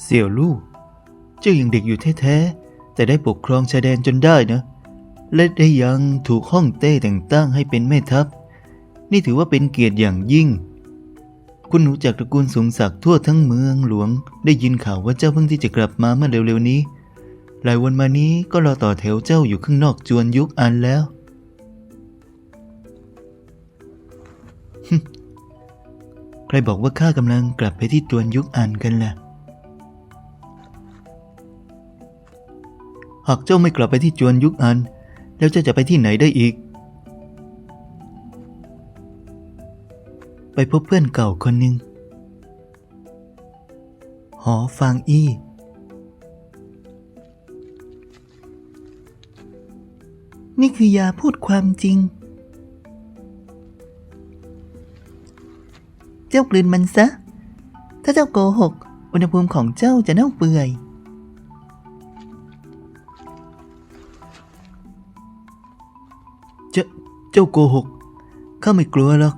เสี่ยวลู่เจ้ายังเด็กอยู่แท้ๆแต่ได้ปกครองชายแดนจนได้นะ และได้ยังถูกห้องเต้แต่งตั้งให้เป็นแม่ทัพ นี่ถือว่าเป็นเกียรติอย่างยิ่ง คุณหนูจากตระกูลสูงศักดิ์ทั่วทั้งเมืองหลวง ได้ยินข่าวว่าเจ้าเพิ่งที่จะกลับมาเมื่อเร็วๆนี้ หลายวันมานี้ก็รอต่อแถวเจ้าอยู่ข้างนอกจวนยุคอันแล้วใครบอกว่าข้ากำลังกลับไปที่จวนยุคอันกันล่ะ หากเจ้าไม่กลับไปที่จวนยุคอัน แล้วเจ้าจะไปที่ไหนได้อีก ไปพบเพื่อนเก่าคนหนึ่งหอฟางอี้ นี่คือยาพูดความจริง เจ้ากลืนมันซะ ถ้าเจ้าโกหก อุณหภูมิของเจ้าจะเน่าเปื่อย เจ้าเจ้าโกหก ข้าไม่กลัวหรอก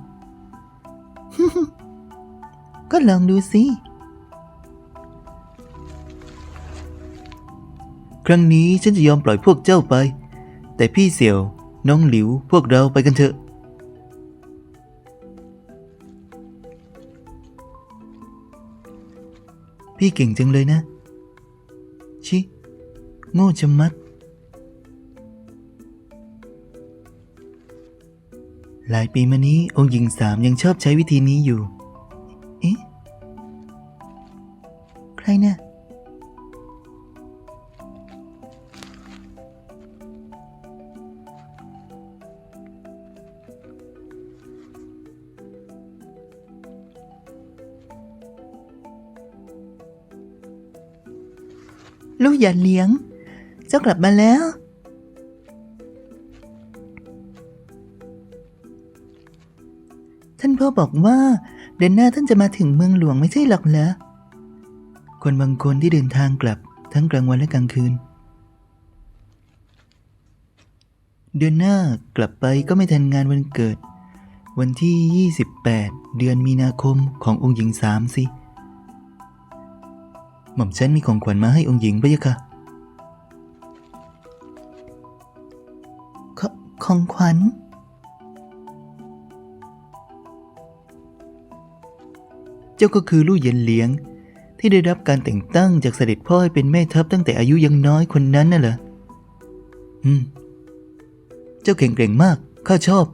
ก็ลองดูสิ ครั้งนี้ฉันจะยอมปล่อยพวกเจ้าไป แต่พี่เสี่ยว น้องหลิว พวกเราไปกันเถอะ พี่เก่งจังเลยนะ ชิ โง่ชะมัด หลายปีมานี้องค์หญิงสามยังชอบใช้วิธีนี้อยู่ เอ๊ะ ใครเนี่ยลูกอย่าเลี้ยง เจ้ากลับมาแล้วานพ่อบอกว่าเดือนหน้าท่านจะมาถึงเมืองหลวงไม่ใช่หรอกเหรอ คนบางคนที่เดินทางกลับทั้งกลางวันและกลางคืน เดือนหน้ากลับไปก็ไม่ทันงานวันเกิด วันที่ 28 เดือนมีนาคมขององค์หญิงสามสิ หม่อมฉันมีของขวัญมาให้องค์หญิงพะยะค่ะขของขวัญ เจ้าก็คือลู่เย็นเลี้ยง ที่ได้รับการแต่งตั้งจากเสด็จพ่อให้เป็นแม่ทัพตั้งแต่อายุยังน้อยคนนั้นน่ะเหรอ อืม เจ้าเก่งเก่งมาก ข้าชอบ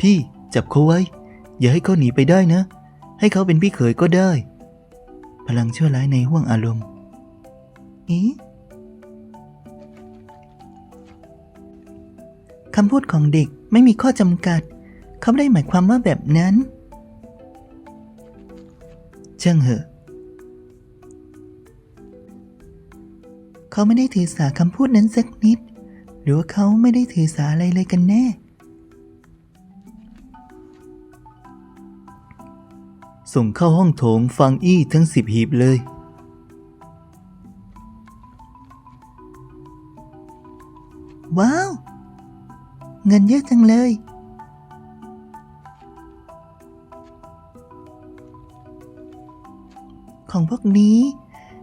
พี่จับเขาไว้ อย่าให้เขาหนีไปได้นะ ให้เขาเป็นพี่เขยก็ได้ พลังชั่วร้ายในห่วงอารมณ์อี คำพูดของเด็กไม่มีข้อจำกัด เขาไม่ได้หมายความว่าแบบนั้นเช่างเหอะ เขาไม่ได้ถือสาคำพูดนั้นสักนิด หรือว่าเขาไม่ได้ถือสาอะไรเลยกันแน่ ส่งเข้าห้องโถงฟังอี้ทั้งสิบหีบเลยว้าว เงินเยอะจังเลย ของพวกนี้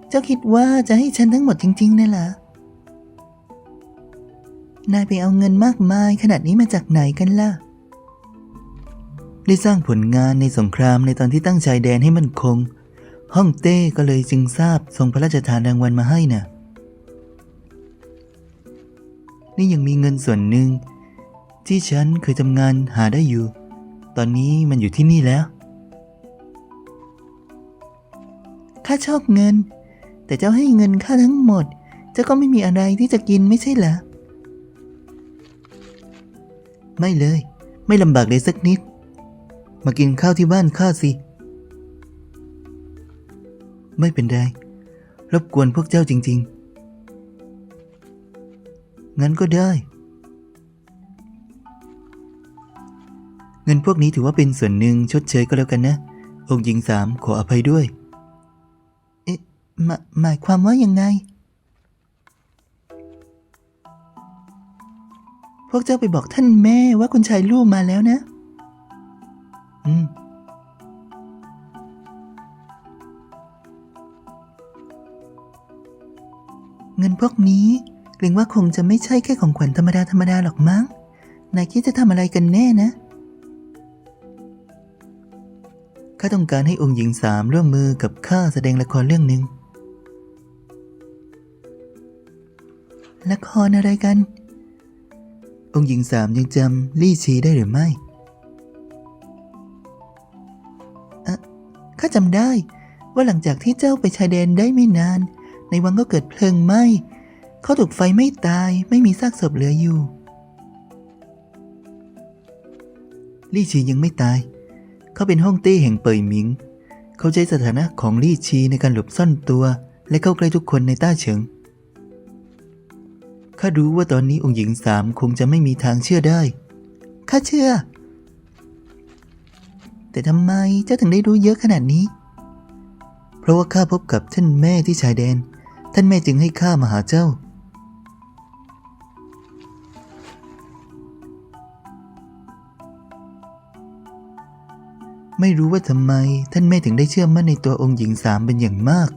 เจ้าคิดว่าจะให้ฉันทั้งหมดจริงๆนะล่ะนายไปเอาเงินมากมายขนาดนี้มาจากไหนกันล่ะ ได้สร้างผลงานในสงครามในตอนที่ตั้งชายแดนให้มันคง ฮ่องเต้ก็เลยจึงทราบทรงพระราชทานรางวัลมาให้น่ะ นี่ยังมีเงินส่วนหนึ่ง ที่ฉันเคยทำงานหาได้อยู่ ตอนนี้มันอยู่ที่นี่แล้ว ข้าชอบเงิน แต่เจ้าให้เงินข้าทั้งหมด เจ้าก็ไม่มีอะไรที่จะกินไม่ใช่เหรอ ไม่เลย ไม่ลำบากเลยสักนิด มากินข้าวที่บ้านข้าสิ ไม่เป็นไร รบกวนพวกเจ้าจริง ๆ งั้นก็ได้ เงินพวกนี้ถือว่าเป็นส่วนหนึ่งชดเชยก็แล้วกันนะ องค์หญิงสามขออภัยด้วย เอ๊ะหมาหมายความว่ายังไง พวกเจ้าไปบอกท่านแม่ว่าคุณชายลู่มาแล้วนะ อืมเงินพวกนี้เกรงว่าคงจะไม่ใช่แค่ของขวัญธรรมดาธรรมดาหรอกมั้ง นายคิดจะทำอะไรกันแน่นะ ข้าต้องการให้องค์หญิงสามร่วมมือกับข้าแสดงละครเรื่องหนึ่งละครอะไรกัน องค์หญิงสามยังจำลี่ชีได้หรือไม่ข้าจำได้ว่าหลังจากที่เจ้าไปชายแดนได้ไม่นาน ในวังก็เกิดเพลิงไหม้เขาถูกไฟไม่ตายไม่มีซากศพเหลืออยู่ ลี่ชียังไม่ตาย เขาเป็นห้องเต้แห่งเป่ยหมิง เขาใช้สถานะของลี่ชีในการหลบซ่อนตัว และเข้าใกล้ทุกคนในต้าเฉิง ข้ารู้ว่าตอนนี้องค์หญิงสามคงจะไม่มีทางเชื่อได้ ข้าเชื่อ แต่ทำไมเจ้าถึงได้รู้เยอะขนาดนี้ เพราะว่าข้าพบกับท่านแม่ที่ชายแดน ท่านแม่จึงให้ข้ามาหาเจ้า ไม่รู้ว่าทำไมท่านแม่ถึงได้เชื่อมั่นในตัวองค์หญิงสามเป็นอย่างมาก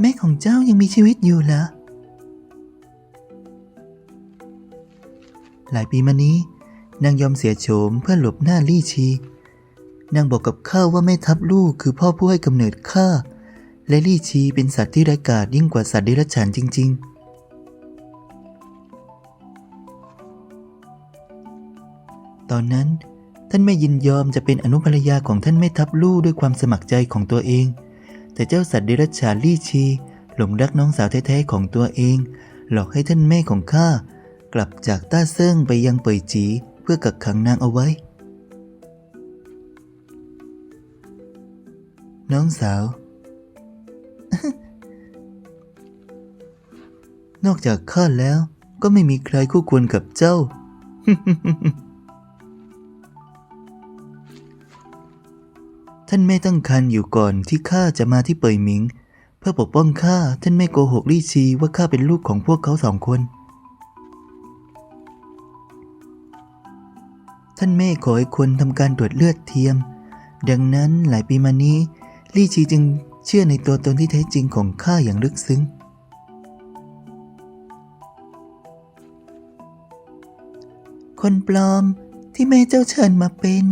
แม่ของเจ้ายังมีชีวิตอยู่เหรอหลายปีมานี้ นางยอมเสียโฉมเพื่อหลบหน้าลี่ชี นางบอกกับข้าว่าแม่ทัพลูกคือพ่อผู้ให้กำเนิดข้าและลี่ชีเป็นสัตว์ที่ร้ายกาจยิ่งกว่าสัตว์เดรัจฉานจริง ๆ ตอนนั้น ท่านแม่ยินยอมจะเป็นอนุภรรยาของท่านแม่ทัพลูกด้วยความสมัครใจของตัวเอง แต่เจ้าสัตว์เดรัจฉานลี่ชี หลงรักน้องสาวแท้ๆของตัวเอง หลอกให้ท่านแม่ของข้ากลับจากต้าเซิ่งไปยังเป่ยจีเพื่อกักขังนางเอาไว้ น้องสาว นอกจากข้าแล้วก็ไม่มีใครคู่ควรกับเจ้า ท่านแม่ตั้งครรภ์อยู่ก่อนที่ข้าจะมาที่เป่ยหมิง เพื่อปกป้องข้าท่านแม่โกหกลี่ชีว่าข้าเป็นลูกของพวกเขาสองคน ท่านแม่ขอให้คนทำการตรวจเลือดเทียม ดังนั้นหลายปีมานี้ลี่ชีจึงเชื่อในตัวตนที่แท้จริงของข้าอย่างลึกซึ้ง คนปลอมที่แม่เจ้าเชิญมาเป็น